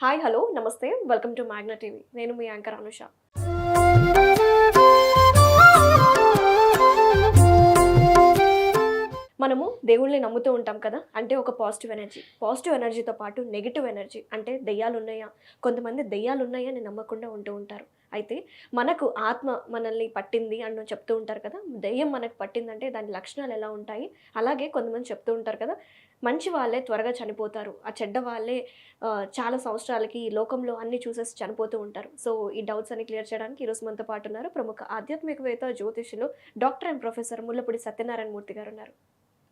Hi hello నమస్తే welcome to Magna TV. నేను మీ యాంకర్ అనుష. మనము దేవుళ్ళని నమ్ముతూ ఉంటాం కదా అంటే ఒక పాజిటివ్ ఎనర్జీ పాజిటివ్ ఎనర్జీతో పాటు నెగిటివ్ ఎనర్జీ అంటే దెయ్యాలు ఉన్నాయా కొంతమంది దెయ్యాలు ఉన్నాయా అని నమ్మకుండా ఉంటూ ఉంటారు. అయితే మనకు ఆత్మ మనల్ని పట్టింది అని చెప్తూ ఉంటారు కదా దెయ్యం మనకు పట్టిందంటే దాని లక్షణాలు ఎలా ఉంటాయి? అలాగే కొంతమంది చెప్తూ ఉంటారు కదా మంచి వాళ్ళే త్వరగా చనిపోతారు. ఆ చెడ్డ వాళ్ళే చాలా సంవత్సరాలకి ఈ లోకంలో అన్ని చూసేసి చనిపోతూ ఉంటారు. సో ఈ డౌట్స్ అన్ని క్లియర్ చేయడానికి ఈరోజు మనతో పాటు ఉన్నారు ప్రముఖ ఆధ్యాత్మికవేత్త జ్యోతిషులు doctor and professor Mullapudi Satyanarayana Murthy garu ఉన్నారు.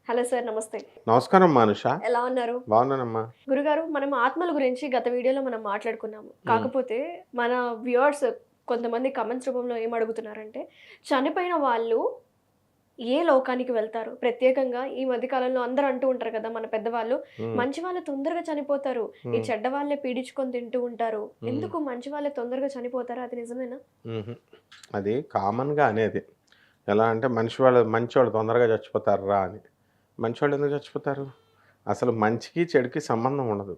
హలో సార్ నమస్తే. నమస్కారం మానుష. ఎలా ఉన్నారు? బాగున్నానమ్మా. గురుగారు మనం ఆత్మల గురించి గత వీడియోలో మనం మాట్లాడుకున్నాము. కాకపోతే మన వ్యూవర్స్ కొంతమంది కమెంట్స్ రూపంలో ఏం అడుగుతున్నారంటే చనిపోయిన వాళ్ళు ఏ లోకానికి వెళ్తారు? ప్రత్యేకంగా ఈ మధ్య కాలంలో అందరూ అంటూ ఉంటారు కదా మన పెద్దవాళ్ళు మంచి వాళ్ళు తొందరగా చనిపోతారు. ఈ చెడ్డ వాళ్ళే పీడించుకొని తింటూ ఉంటారు. ఎందుకు మంచి వాళ్ళే తొందరగా చనిపోతారు? అది నిజమేనా. అది కామన్గా అనేది. ఎలా అంటే మనిషి వాళ్ళు మంచి వాళ్ళు తొందరగా చచ్చిపోతారా అని. మంచి వాళ్ళు ఎందుకు చచ్చిపోతారు? అసలు మంచికి చెడుకి సంబంధం ఉండదు.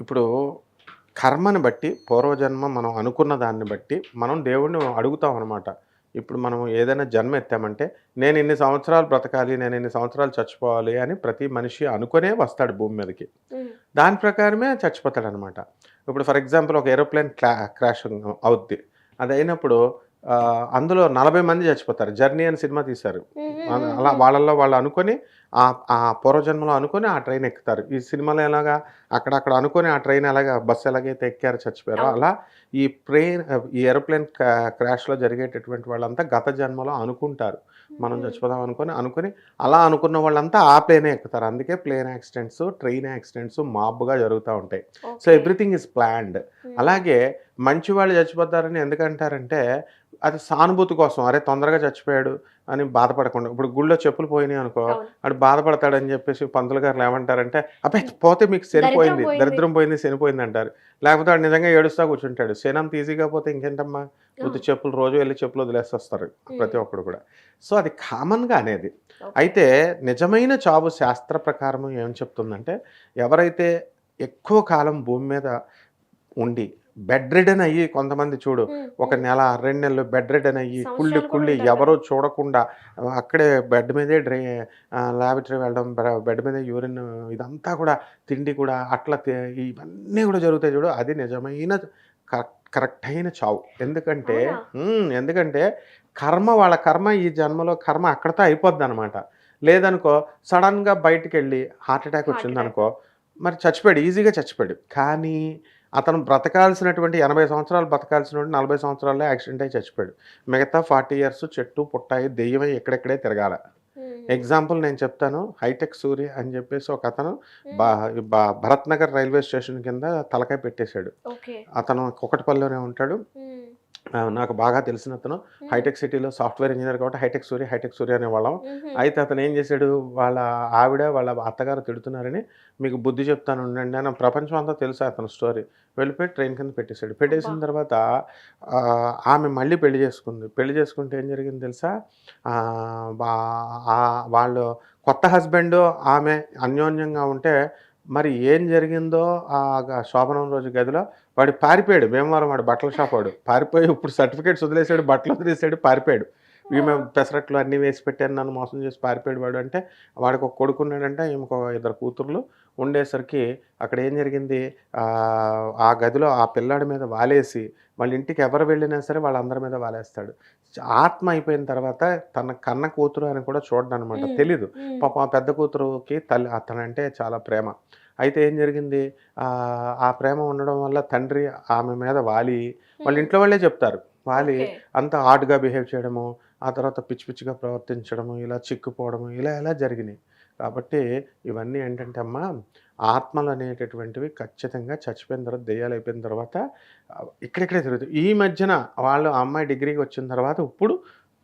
ఇప్పుడు కర్మని బట్టి పూర్వజన్మ మనం అనుకున్న దాన్ని బట్టి మనం దేవుడిని అడుగుతాం అనమాట ఇప్పుడు మనం ఏదైనా జన్మ ఎత్తామంటే నేను ఇన్ని సంవత్సరాలు బ్రతకాలి నేను ఇన్ని సంవత్సరాలు చచ్చిపోవాలి అని ప్రతి మనిషి అనుకునే వస్తాడు భూమి మీదకి. దాని ప్రకారమే చచ్చిపోతాడు అనమాట ఇప్పుడు ఫర్ ఎగ్జాంపుల్ ఒక ఏరోప్లేన్ క్లా క్రాష్ అవుద్ది. అది అయినప్పుడు అందులో నలభై మంది చచ్చిపోతారు. జర్నీ అని సినిమా తీశారు. అలా-. వాళ్ళల్లో వాళ్ళు అనుకొని ఆ పూర్వజన్మలో అనుకొని ఆ ట్రైన్ ఎక్కుతారు. ఈ సినిమాలో ఎలాగా అక్కడక్కడ అనుకొని ఆ ట్రైన్ ఎలాగా బస్సు ఎలాగైతే ఎక్కారో చచ్చిపోయారో. అలా ఈ ట్రైన్ ఈ ఏరోప్లేన్ క్రాష్లో జరిగేటటువంటి వాళ్ళంతా గత జన్మలో అనుకుంటారు. మనం చచ్చిపోదాం అనుకొని అనుకుని అలా అనుకున్న వాళ్ళంతా ఆ ప్లేనే ఎక్కుతారు. అందుకే ప్లేన్ యాక్సిడెంట్స్ ట్రైన్ యాక్సిడెంట్స్ మాబ్గా జరుగుతూ ఉంటాయి. సో. Everything is planned. అలాగే మంచి వాళ్ళు చచ్చిపోతారని ఎందుకంటారంటే అది సానుభూతి కోసం. అరే తొందరగా చచ్చిపోయాడు అని బాధపడకుండా. ఇప్పుడు గుళ్ళో చెప్పులు పోయినాయి అనుకో. వాడు బాధపడతాడని చెప్పేసి పంతులు గారు ఏమంటారంటే అబ్బాయి పోతే మీకు శనిపోయింది పోయింది. దరిద్రం పోయింది శనిపోయింది అంటారు. లేకపోతే వాడు నిజంగా ఏడుస్తా కూర్చుంటాడు. శనంత ఈజీగా పోతే ఇంకేంటమ్మా? ఉత్తి చెప్పులు రోజు వెళ్ళి చెప్పులు వదిలేసి వస్తారు ప్రతి ఒక్కడు కూడా. సో అది కామన్గా అనేది. అయితే నిజమైన చావు శాస్త్ర ప్రకారం ఏం చెప్తుందంటే ఎవరైతే ఎక్కువ కాలం భూమి మీద ఉండి బెడ్ రిడన్ అయ్యి కొంతమంది చూడు ఒక నెల రెండు నెలలు బెడ్ రిడన్ అయ్యి కుళ్ళి కుళ్ళి ఎవరో చూడకుండా అక్కడే బెడ్ మీదే డ్రై ల్యాబరేటరీ వెళ్ళడం బెడ్ మీద యూరిన్ ఇదంతా కూడా తిండి కూడా అట్లా ఇవన్నీ కూడా జరుగుతాయి చూడు. అది నిజమైన కరెక్ట్ అయిన చావు. ఎందుకంటే ఎందుకంటే కర్మ వాళ్ళ కర్మ ఈ జన్మలో కర్మ అక్కడితో అయిపోద్ది అనమాట లేదనుకో సడన్గా బయటికి వెళ్ళి హార్ట్ అటాక్ Heart వచ్చింది attack. అనుకో మరి చచ్చిపోయాడు ఈజీగా చచ్చిపోయాడు. కానీ అతను బ్రతకాల్సినటువంటి ఎనభై సంవత్సరాలు బ్రతకాల్సిన నలభై సంవత్సరాల్లో యాక్సిడెంట్ అయి చచ్చిపోయాడు. మిగతా ఫార్టీ ఇయర్స్ చెట్టు పుట్టాయి దెయ్యమై ఎక్కడెక్కడే తిరగాల. ఎగ్జాంపుల్ నేను చెప్తాను. హైటెక్ సూర్య అని చెప్పేసి ఒక అతను భరత్ నగర్ రైల్వే స్టేషన్ కింద తలకాయ పెట్టేశాడు. అతను కుకటపల్లిలోనే ఉంటాడు. నాకు బాగా తెలిసిన అతను. హైటెక్ సిటీలో సాఫ్ట్వేర్ ఇంజనీర్ కాబట్టి హైటెక్ సూర్య హైటెక్ సూర్య అనేవాళ్ళం. అయితే అతను ఏం చేశాడు? వాళ్ళ ఆవిడ వాళ్ళ అత్తగారు తిడుతున్నారని మీకు బుద్ధి చెప్తాను ఉండండి అని ప్రపంచం అంతా తెలుసు అతని స్టోరీ. వెళ్ళిపోయి ట్రైన్ కింద పెట్టేశాడు. పెట్టేసిన. తర్వాత ఆమె మళ్ళీ పెళ్ళి చేసుకుంది. పెళ్ళి చేసుకుంటే ఏం జరిగింది తెలుసా? వాళ్ళు కొత్త హస్బెండ్ ఆమె అన్యోన్యంగా ఉంటే మరి ఏం జరిగిందో ఆ శోభనం రోజు గదిలో వాడు పారిపోయాడు. భీమవరం వాడు బట్టల షాప్ వాడు. పారిపోయి ఇప్పుడు సర్టిఫికేట్స్ వదిలేసాడు బట్టలు వదిలేసాడు పారిపోయాడు. ఈమె పెసరట్లు అన్నీ వేసి పెట్టాను నన్ను మోసం చేసి పారిపోయాడు వాడు అంటే వాడికి ఒక కొడుకున్నాడంటే ఈమెకు ఇద్దరు కూతుర్లు ఉండేసరికి అక్కడ ఏం జరిగింది? ఆ, గదిలో ఆ పిల్లాడి మీద వాలేసి వాళ్ళ ఇంటికి ఎవరు వెళ్ళినా సరే వాళ్ళందరి మీద వాలేస్తాడు. ఆత్మ అయిపోయిన తర్వాత తన కన్న కూతురు అని కూడా చూడడం అనమాట. తెలీదు. పాప పెద్ద కూతురుకి తల్లి అతనంటే చాలా ప్రేమ. అయితే ఏం జరిగింది? ఆ, ప్రేమ ఉండడం వల్ల తండ్రి ఆమె మీద వాలి. వాళ్ళ ఇంట్లో వాళ్ళే చెప్తారు. వాలి. అంత హార్డ్గా బిహేవ్ చేయడము ఆ తర్వాత పిచ్చి పిచ్చిగా ప్రవర్తించడము ఇలా చిక్కుపోవడము ఇలా ఇలా జరిగినాయి. కాబట్టి ఇవన్నీ ఏంటంటే అమ్మా ఆత్మలు అనేటటువంటివి ఖచ్చితంగా చచ్చిపోయిన తర్వాత దెయ్యాలు అయిపోయిన తర్వాత ఇక్కడిక్కడే తిరుగుతాయి ఈ మధ్యన వాళ్ళు అమ్మాయి డిగ్రీకి వచ్చిన తర్వాత ఇప్పుడు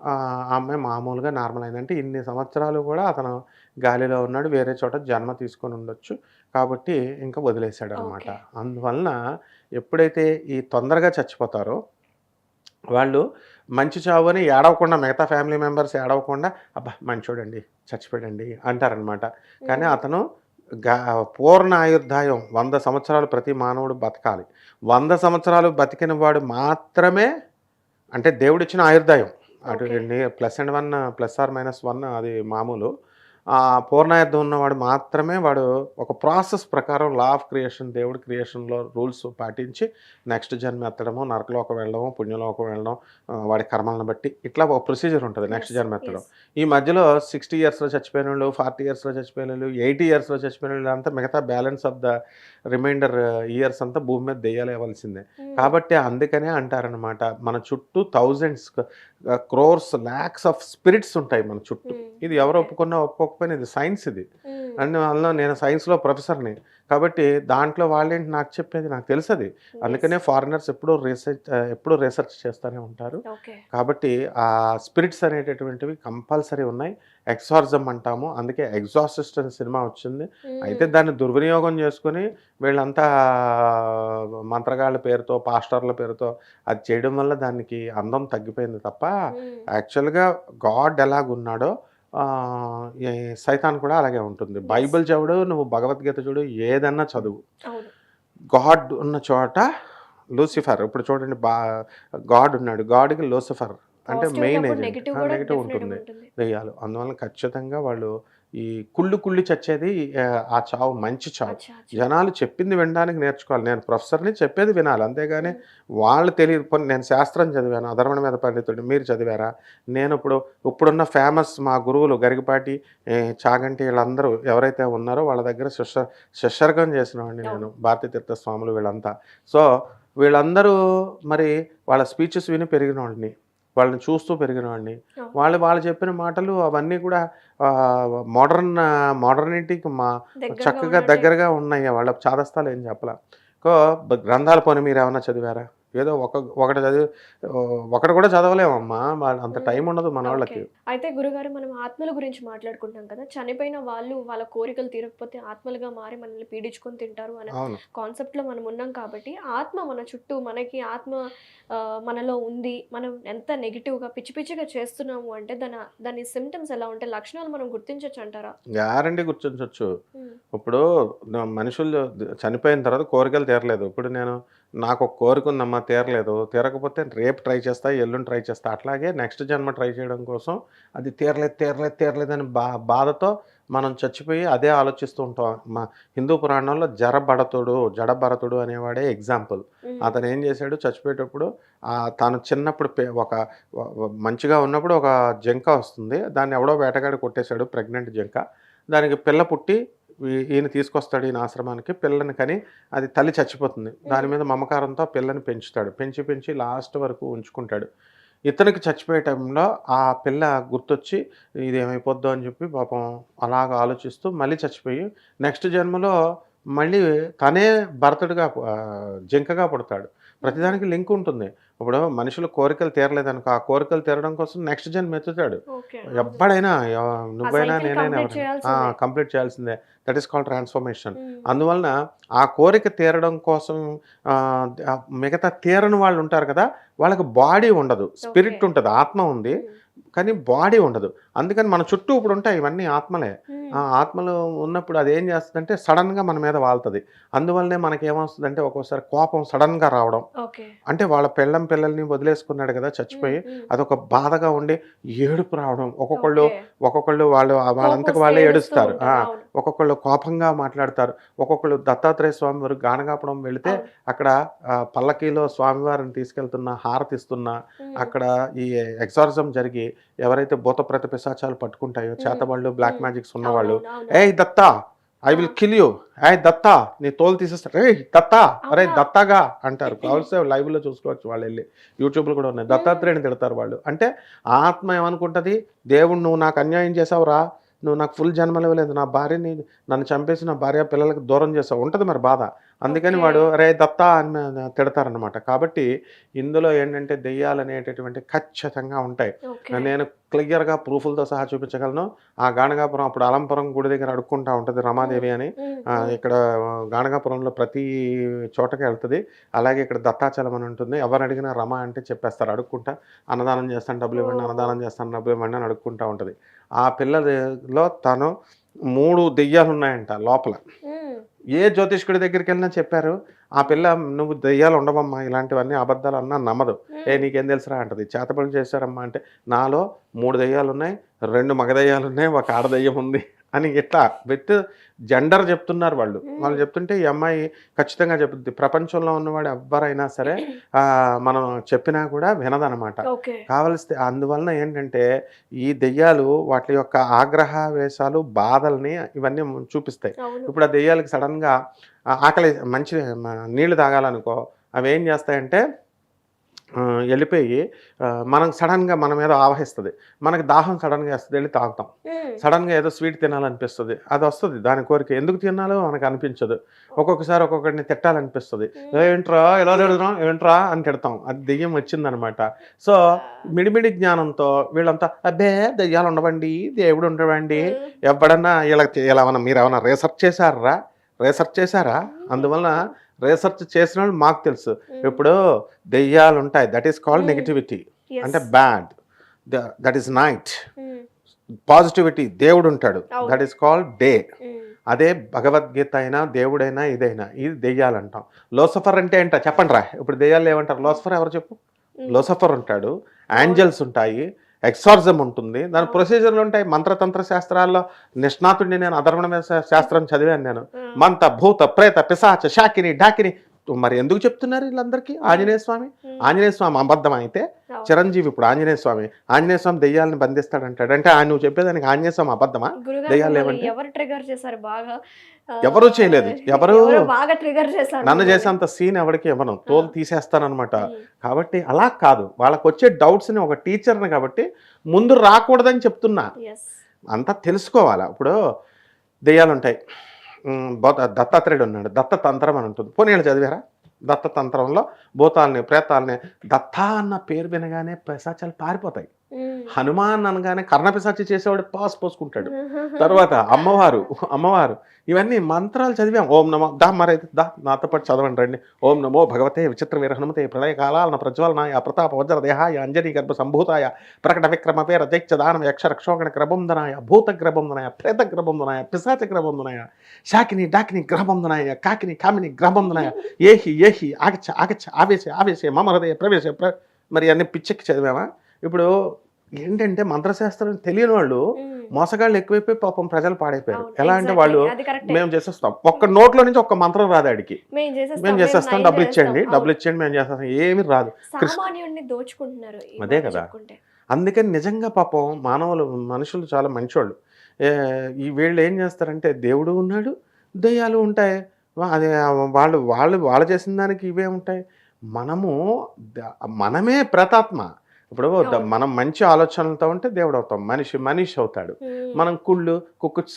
ఆ ఆ అమ్మాయి మామూలుగా నార్మల్ అయిందంటే ఇన్ని సంవత్సరాలు కూడా అతను గాలిలో ఉన్నాడు వేరే చోట జన్మ తీసుకొని ఉండొచ్చు. కాబట్టి ఇంకా వదిలేశాడు అనమాట. అందువలన ఎప్పుడైతే ఈ తొందరగా చచ్చిపోతారో వాళ్ళు మంచి చావు అని ఏడవకుండా మిగతా ఫ్యామిలీ మెంబర్స్ ఏడవకుండా అబ్బా మంచోడండి చచ్చిపోయాడండి అంటారనమాట. కానీ అతను గా పూర్ణ ఆయుర్దాయం వంద సంవత్సరాలు ప్రతి మానవుడు బతకాలి. వంద సంవత్సరాలు బతికిన వాడు మాత్రమే అంటే దేవుడిచ్చిన ఆయుర్దాయం. అటు. Plus and one plus or minus one అది మామూలు. పూర్ణాయుద్ధం ఉన్నవాడు మాత్రమే వాడు ఒక ప్రాసెస్ ప్రకారం లా ఆఫ్ క్రియేషన్ దేవుడి క్రియేషన్లో రూల్స్ పాటించి నెక్స్ట్ జన్మ ఎత్తడము నరకలోకం వెళ్ళడము పుణ్యలోకం వెళ్ళడం వాడి కర్మలను బట్టి ఇట్లా ఒక ప్రొసీజర్ ఉంటుంది నెక్స్ట్ జన్మ ఎత్తడం. ఈ మధ్యలో సిక్స్టీ ఇయర్స్లో చచ్చిపోయిన వాళ్ళు ఫార్టీ ఇయర్స్లో చచ్చిపోయిన వాళ్ళు ఎయిటీ ఇయర్స్లో చచ్చిపోయిన వాళ్ళు అంతా మిగతా balance of the reminder years అంతా భూమి మీద దెయ్యాలేవలసిందే మ్మ్. కాబట్టి అందుకనే అంటారనమాట మన చుట్టూ thousands crores lakhs of spirits ఉంటాయి మన చుట్టూ మ్మ్. ఇది ఎవరు. ఒప్పుకున్నా ఒప్పుకోకపోయినా ఇది సైన్స్ ఇది. అండ్ అందులో నేను సైన్స్లో ప్రొఫెసర్ని కాబట్టి దాంట్లో వాళ్ళేంటి నాకు చెప్పేది నాకు తెలుసది. అందుకనే ఫారినర్స్ ఎప్పుడూ రీసెర్చ్ ఎప్పుడూ రీసెర్చ్ చేస్తూనే ఉంటారు. కాబట్టి ఆ స్పిరిట్స్ అనేటటువంటివి కంపల్సరీ ఉన్నాయి ఎక్సార్జం అంటాము అందుకే ఎగ్జాసిస్ట్ అనే సినిమా వచ్చింది. అయితే దాన్ని దుర్వినియోగం చేసుకుని వీళ్ళంతా మంత్రగాళ్ళ పేరుతో పాస్టర్ల పేరుతో అది చేయడం వల్ల దానికి అందం తగ్గిపోయింది తప్ప. యాక్చువల్గా గాడ్ ఎలాగున్నాడో సైతాన్ కూడా అలాగే ఉంటుంది. బైబిల్ చదువు నువ్వు భగవద్గీత చూడు ఏదన్నా చదువు. గాడ్ ఉన్న చోట లూసిఫర్. ఇప్పుడు చూడండి బా గాడ్ ఉన్నాడు. గాడ్కి లూసిఫర్. అంటే మెయిన్ నెగిటివ్ ఉంటుంది. దెయ్యాలు. అందువల్ల ఖచ్చితంగా వాళ్ళు ఈ కుళ్ళు కుళ్ళి చచ్చేది ఆ, చావు మంచి చావు. జనాలు చెప్పింది వినడానికి నేర్చుకోవాలి. నేను ప్రొఫెసర్ని చెప్పేది వినాలి. అంతేగాని వాళ్ళు తెలియదు. నేను శాస్త్రం చదివాను అధర్వణ మీద పండితుడు మీరు చదివారా? నేను ఇప్పుడు ఇప్పుడున్న ఫేమస్ మా గురువులు గరికపాటి ఏ, చాగంటి వీళ్ళందరూ ఎవరైతే ఉన్నారో వాళ్ళ దగ్గర శిష్య శిష్యర్గం చేసినవాడిని నేను భారతీ తీర్థ స్వాములు వీళ్ళంతా. సో వీళ్ళందరూ మరి వాళ్ళ స్పీచెస్ విని పెరిగిన వాళ్ళని వాళ్ళని చూస్తూ పెరిగిన వాడిని అవును. వాళ్ళు వాళ్ళు చెప్పిన మాటలు అవన్నీ కూడా మోడర్న్ మోడర్నిటీకి మా చక్కగా. దగ్గరగా ఉన్నాయి వాళ్ళ చాదస్తాలు ఏం చెప్పలా గ్రంథాల పోనీ మీరు ఏమన్నా చదివారా ఏదో ఒక ఒకటి చదివి ఒకటి కూడా చదవలేమమ్మా. అంత టైం ఉండదు మన వాళ్ళకి. అయితే గురుగారు మనం ఆత్మల గురించి మాట్లాడుకుంటాం కదా. చనిపోయిన వాళ్ళు వాళ్ళ కోరికలు తీరకపోతే ఆత్మలుగా మారి మనల్ని పీడించుకొని తింటారు అనే అవును. కాన్సెప్ట్లో మనం ఉన్నాం కాబట్టి ఆత్మ మన చుట్టూ మనకి ఆత్మ ఆ, మనలో ఉంది. మనం ఎంత నెగిటివ్గా పిచ్చి పిచ్చిగా చేస్తున్నాము అంటే దాని దాని సిమ్టమ్స్ ఎలా ఉంటాయి లక్షణాలు మనం గుర్తించవచ్చు అంటారా? గ్యారంటీ గుర్తించవచ్చు ఇప్పుడు మనుషులు చనిపోయిన తర్వాత కోరికలు తీరలేదు. ఇప్పుడు నేను నాకు ఒక కోరిక ఉందమ్మా తీరలేదు. తీరకపోతే రేపు ట్రై చేస్తా ఎల్లుండి ట్రై చేస్తా. అట్లాగే నెక్స్ట్ జన్మ ట్రై చేయడం కోసం అది తీరలేదు తీరలేదు తీరలేదని బా బాధతో మనం చచ్చిపోయి అదే ఆలోచిస్తూ ఉంటాం. మా హిందూ పురాణంలో జరభరతుడు జడభరతుడు అనేవాడే ఎగ్జాంపుల్. అతను ఏం చేశాడు చచ్చిపోయేటప్పుడు తాను చిన్నప్పుడు ఒక మంచిగా ఉన్నప్పుడు ఒక జింక వస్తుంది. దాన్ని ఎవడో వేటగాడి కొట్టేశాడు ప్రెగ్నెంట్ జింక. దానికి పిల్ల పుట్టి ఈయన తీసుకొస్తాడు ఈయన ఆశ్రమానికి పిల్లని కని అది తల్లి చచ్చిపోతుంది. దాని మీద మమకారంతో పిల్లని పెంచుతాడు. పెంచి పెంచి లాస్ట్ వరకు ఉంచుకుంటాడు. ఇతనికి చచ్చిపోయే టైంలో ఆ పిల్ల గుర్తొచ్చి ఇది ఏమైపోద్దో అని చెప్పి పాపం అలాగ ఆలోచిస్తూ మళ్ళీ చచ్చిపోయి నెక్స్ట్ జన్మలో మళ్ళీ తనే భరతుడిగా జింకగా పుడతాడు. ప్రతిదానికి లింక్ ఉంటుంది. ఇప్పుడు మనుషుల కోరికలు తీరలేదనుకో ఆ కోరికలు తీరడం కోసం నెక్స్ట్ ఓకే. ఎవ్వడైనా ఎవ- నువ్వైనా నేనైనా. కంప్లీట్ చేయాల్సిందే. That is called transformation. అందువలన ఆ కోరిక తీరడం కోసం మిగతా తీరని వాళ్ళు ఉంటారు కదా వాళ్ళకి బాడీ ఉండదు. స్పిరిట్. ఉంటుంది ఆత్మ ఉంది. కానీ బాడీ ఉండదు. అందుకని మన చుట్టూ ఇప్పుడు ఉంటాయి ఇవన్నీ ఆత్మలే. ఆ ఆత్మలు ఉన్నప్పుడు అది ఏం చేస్తుందంటే సడన్గా మన మీద వాళ్తుంది. అందువల్లనే మనకి ఏమొస్తుందంటే ఒక్కోసారి కోపం సడన్గా రావడం. అంటే వాళ్ళ పెళ్ళం పిల్లల్ని వదిలేసుకున్నాడు కదా చచ్చిపోయి అదొక బాధగా ఉండి ఏడుపు రావడం. ఒక్కొక్కళ్ళు. ఒక్కొక్కళ్ళు వాళ్ళు వాళ్ళంతకు వాళ్ళే ఏడుస్తారు. ఒక్కొక్కళ్ళు కోపంగా మాట్లాడతారు. ఒక్కొక్కళ్ళు దత్తాత్రేయ స్వామి వారు గానగాపడం వెళితే. అక్కడ పల్లకీలో స్వామివారిని తీసుకెళ్తున్న హారతిస్తున్న అక్కడ ఈ ఎగ్జార్జం జరిగి ఎవరైతే భూత ప్రతి పిశాచాలు పట్టుకుంటాయో చేతబళ్ళు బ్లాక్. మ్యాజిక్స్ ఉన్నవాళ్ళు ఏయ్ Datta I will kill you. ఏయ్ దత్తా నీ తోలు తీసేస్తారు ఏయ్ దత్తా అరే? దత్తాగా అంటారు. కావాల్సే లైవ్లో చూసుకోవచ్చు వాళ్ళు వెళ్ళి. యూట్యూబ్లో కూడా ఉన్నాయి. దత్తాత్రేయుని తిడతారు వాళ్ళు. అంటే ఆత్మ ఏమనుకుంటది? దేవుడు నువ్వు నాకు అన్యాయం చేసావురా. నువ్వు నాకు ఫుల్ జన్మలు ఇవ్వలేదు. నా భార్యని నన్ను చంపేసి నా భార్య పిల్లలకు దూరం చేసావు. ఉంటుంది మరి బాధ. అందుకని. వాడు రే దత్తా అని తిడతారనమాట కాబట్టి ఇందులో ఏంటంటే దెయ్యాలు అనేటటువంటి ఖచ్చితంగా ఉంటాయి. నేను క్లియర్గా ప్రూఫ్లతో సహా చూపించగలను. ఆ గాణగాపురం అప్పుడు అలంపురం గుడి దగ్గర అడుక్కుంటా ఉంటుంది రమాదేవి అని. ఇక్కడ గాణగాపురంలో ప్రతి చోటకి వెళ్తుంది. అలాగే ఇక్కడ దత్తాచలం అని ఉంటుంది. ఎవరు అడిగినా రమ అంటే చెప్పేస్తారు. అడుక్కుంటా. అన్నదానం చేస్తాను డబ్బులు ఇవ్వండి. అన్నదానం చేస్తాను డబ్బులు ఇవ్వండి అని అడుక్కుంటా ఉంటుంది. ఆ పిల్లలో తను మూడు దెయ్యాలు ఉన్నాయంట లోపల. ఏ జ్యోతిష్కుడి దగ్గరికి వెళ్ళినా చెప్పారు ఆ పిల్ల నువ్వు దెయ్యాలు ఉండవమ్మా ఇలాంటివన్నీ అబద్ధాలు అన్నా నమ్మదు ఏ నీకేం తెలుసురా? అంటది. చేతపని చేశారమ్మా. అంటే నాలో మూడు దెయ్యాలు ఉన్నాయి రెండు మగ దెయ్యాలు ఉన్నాయి ఒక ఆడ దెయ్యం ఉంది. అని ఇట్లా విత్ జెండర్ చెప్తున్నారు వాళ్ళు. వాళ్ళు చెప్తుంటే ఈ అమ్మాయి ఖచ్చితంగా చెప్తుంది ప్రపంచంలో ఉన్నవాడు ఎవరైనా సరే మనం చెప్పినా కూడా వినదనమాట. ఓకే. కావలసి అందువలన ఏంటంటే ఈ దెయ్యాలు వాటి యొక్క ఆగ్రహావేశాలు బాధల్ని ఇవన్నీ చూపిస్తాయి. ఇప్పుడు ఆ దెయ్యాలకి సడన్గా ఆకలి మంచి నీళ్ళు తాగాలనుకో అవి ఏం చేస్తాయంటే వెళ్ళిపోయి మనం సడన్గా మన మీద ఆవహిస్తుంది. మనకి దాహం సడన్గా వేస్తుంది వెళ్ళి తాగుతాం. సడన్గా ఏదో స్వీట్ తినాలనిపిస్తుంది అది వస్తుంది. దాని కోరిక ఎందుకు తినాలో మనకు అనిపించదు. ఒక్కొక్కసారి ఒక్కొక్కడిని తిట్టాలనిపిస్తుంది. ఏంట్రా ఎలా తిడతాం ఏంట్రా? అని తిడతాం. అది దెయ్యం వచ్చిందనమాట. సో మిడిమిడి జ్ఞానంతో వీళ్ళంతా అబ్బే దెయ్యాలు ఉండవండి దేవుడు ఉండవండి. ఎవడన్నా ఇలా ఇలా ఏమన్నా మీరు ఏమన్నా రీసెర్చ్ చేశారా? రీసెర్చ్ చేశారా? అందువలన రీసెర్చ్ చేసిన వాళ్ళు మాకు తెలుసు. ఇప్పుడు దెయ్యాలు ఉంటాయి దట్ ఈస్ కాల్డ్. నెగిటివిటీ. అంటే bad that is night. Positivity దేవుడు ఉంటాడు. That is called day. అదే భగవద్గీత అయినా దేవుడైనా ఇదైనా ఇది దెయ్యాలు అంటాం లోసఫర్ అంటే ఏంటో చెప్పండి రా ఇప్పుడు దెయ్యాలు ఏమంటారు లోసఫర్ ఎవరు చెప్పు. లోసఫర్ ఉంటాడు ఏంజల్స్ ఉంటాయి ఎక్సార్జం ఉంటుంది దాని. ప్రొసీజర్లు ఉంటాయి మంత్రతంత్ర శాస్త్రాల్లో నిష్ణాతుడిని నేను అధర్వణ శాస్త్రం చదివాను నేను. మంత భూత ప్రేత పిశాచ శాకిని డాకిని మరి ఎందుకు చెప్తున్నారు వీళ్ళందరికీ ఆంజనేయ స్వామి మ్మ్. ఆంజనేయ స్వామి అబద్ధం అయితే. చిరంజీవి ఇప్పుడు ఆంజనేయ స్వామి ఆంజనేయ స్వామి దెయ్యాలను బంధిస్తాడంటాడు అంటే ఆయన నువ్వు చెప్పేదానికి ఆంజనేయ స్వామి అబద్ధమా దెయ్యాలు ఏమంటే? ఎవరు ట్రిగర్ చేశారు బాగా ఎవరు చేయలేదు. ఎవరు- బాగా ట్రిగర్ చేశారు నన్ను? చేసేంత సీన్ ఎవరికి ఇవ్వను తోలు తీసేస్తానమాట మ్మ్. కాబట్టి అలా కాదు వాళ్ళకి వచ్చే డౌట్స్ని ఒక టీచర్ని కాబట్టి ముందు రాకూడదని చెప్తున్నా. అంతా తెలుసుకోవాలా ఇప్పుడు దెయ్యాలు ఉంటాయి దత్తాత్రేయుడు ఉన్నాడు. దత్త తంత్రం అని ఉంటుంది. పోనీ చదివారా? దత్త తంత్రంలో భూతాలని ప్రేతాలని దత్త అన్న పేరు వినగానే పిశాచాలు పారిపోతాయి. హనుమాన్ అనగానే కర్ణ పిశాచి చేసేవాడు పాస్ పోసుకుంటాడు. తర్వాత అమ్మవారు అమ్మవారు ఇవన్నీ మంత్రాలు చదివాం. ఓం నమో దా మరైతే దా నాతో పాటు చదవండి రండి. ఓం నమో భగవతే విచిత్ర వీర హనుమతే ప్రళయ కాలాలన ప్రజ్వలనాయ ప్రతాప వజ్ర దేహాయ అంజనీ గర్భ సంభూతాయ ప్రకట విక్రమ పేర జైక్ష దానవ యక్ష రక్షోగణ గ్రబంధనాయ భూత గ్రబంధనాయ ప్రేత గ్రబంధనాయ పిశాచ గ్రబంధనాయ శాకిని డాకిని గ్రబంధనాయ కాకిని కామిని గ్రబంధనాయ ఏహి ఏహి ఆగచ్చ ఆగచ్చ ఆవేశ ఆవేశ మమ హృదయ ప్రవేశ ప్ర మరి అన్ని పిచ్చెక్కి చదివామా? ఇప్పుడు ఏంటంటే మంత్రశాస్త్రం తెలియని వాళ్ళు. మోసగాళ్ళు ఎక్కువైపోయి పాపం ప్రజలు పాడైపోయారు ఎలా అంటే. వాళ్ళు. మేము చేసేస్తాం ఒక్క నోట్లో నుంచి ఒక్క మంత్రం రాదు ఆడికి మేము చేసేస్తాం, డబ్బులు. ఇచ్చేయండి. డబ్బులు ఇచ్చేయండి మేము చేసేస్తాం ఏమి రాదు అదే కదా. అందుకని నిజంగా పాపం మానవులు మనుషులు చాలా మంచోళ్ళు ఈ వీళ్ళు ఏం చేస్తారంటే దేవుడు ఉన్నాడు దయ్యాలు ఉంటాయి అదే వాళ్ళు వాళ్ళు వాళ్ళు చేసిన దానికి ఇవే ఉంటాయి మనము మనమే ప్రతాత్మ ఇప్పుడు. మనం మంచి ఆలోచనలతో ఉంటే దేవుడు అవుతాం మనిషి మనిషి అవుతాడు. మనం కుళ్ళు కుక్కుత్స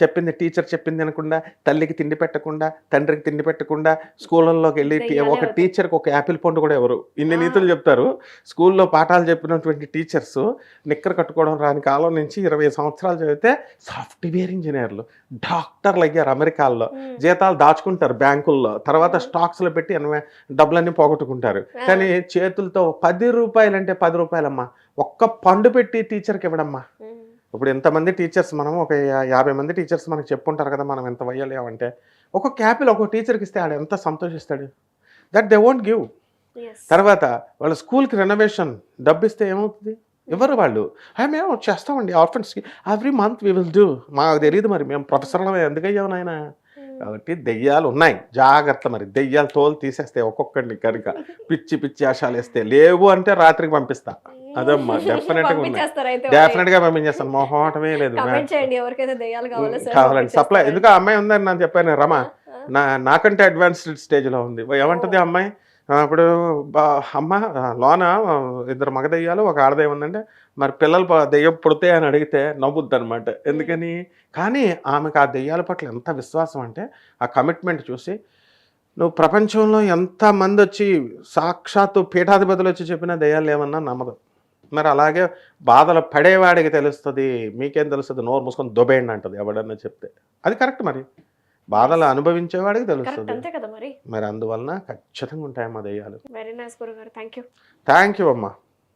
చెప్పింది టీచర్ చెప్పింది అనకుండా తల్లికి తిండి పెట్టకుండా తండ్రికి తిండి పెట్టకుండా స్కూళ్ళల్లోకి వెళ్ళి ఒక. టీచర్కి ఒక యాపిల్ పండు కూడా ఎవరు ఇన్ని. నీతులు చెప్తారు స్కూల్లో పాఠాలు చెప్పినటువంటి టీచర్స్ నిక్కర కట్టుకోవడం రాని కాలం నుంచి ఇరవై సంవత్సరాలు చదివితే సాఫ్ట్వేర్ ఇంజనీర్లు డాక్టర్లు అయ్యారు అమెరికాలో మ్మ్. జీతాలు దాచుకుంటారు బ్యాంకుల్లో తర్వాత. స్టాక్స్లో పెట్టి ఎనభై డబ్బులన్నీ పోగొట్టుకుంటారు. కానీ చేతులతో పది రూపాయలు అంటే పది రూపాయలమ్మా. ఒక్క పండు పెట్టి టీచర్కి ఇవ్వడమ్మా. మ్మ్. ఇప్పుడు ఎంతమంది టీచర్స్ మనం ఒక యాభై మంది టీచర్స్ మనకు చెప్పుంటారు కదా మనం ఎంత వయ్యలేమంటే. ఒక క్యాపిల్ ఒక టీచర్కి ఇస్తే ఆడు ఎంత సంతోషిస్తాడు. That they won't give. తర్వాత వాళ్ళ స్కూల్కి రెనోవేషన్ డబ్బు ఇస్తే ఏమవుతుంది? ఎవరు వాళ్ళు? "ఆ, మేము చేస్తామండి ఆర్ఫన్స్కి every month we will do మాకు తెలియదు మరి మేము ప్రొఫెసర్లమే ఎందుకయ్యావు నాయన. కాబట్టి దెయ్యాలు ఉన్నాయి జాగ్రత్త మరి. దెయ్యాలు తోలు తీసేస్తే ఒక్కొక్కడిని కనుక పిచ్చి పిచ్చి ఆశాలు వేస్తే లేవు అంటే రాత్రికి పంపిస్తా. అదమ్మా, definite గా ఉన్నాయి. డెఫినెట్గా పంపించేస్తాను. మొహమాటమే లేదు. కావాలండి. సప్లై. ఎందుకు ఆ అమ్మాయి ఉందని నేను చెప్పాను. రమ నా నాకంటే అడ్వాన్స్డ్ స్టేజ్లో ఉంది. ఏమంటది అమ్మాయి? అప్పుడు బా- అమ్మ లోన ఇద్దరు మగ దెయ్యాలు ఒక ఆడదయ్యం ఉందంటే మరి పిల్లలు దెయ్యం పుడితే అని అడిగితే నవ్వుద్ది అనమాట ఎందుకని? కానీ ఆమెకు ఆ దెయ్యాల పట్ల ఎంత విశ్వాసం అంటే ఆ కమిట్మెంట్ చూసి నువ్వు ప్రపంచంలో ఎంతమంది వచ్చి సాక్షాత్తు పీఠాధిపతులు వచ్చి చెప్పిన దెయ్యాలు ఏమన్నా నమ్మదు. మరి అలాగే బాధలు పడేవాడికి తెలుస్తుంది మీకేం తెలుస్తుంది? నోరు మూసుకొని దొబేయండి అంటుంది ఎవడన్నా చెప్తే. అది కరెక్ట్ మరి? బాధలు అనుభవించేవాడికి తెలుస్తుంది. మరి. అందువలన ఖచ్చితంగా ఉంటాయమ్మా దెయ్యాలు. థ్యాంక్ యూ అమ్మా.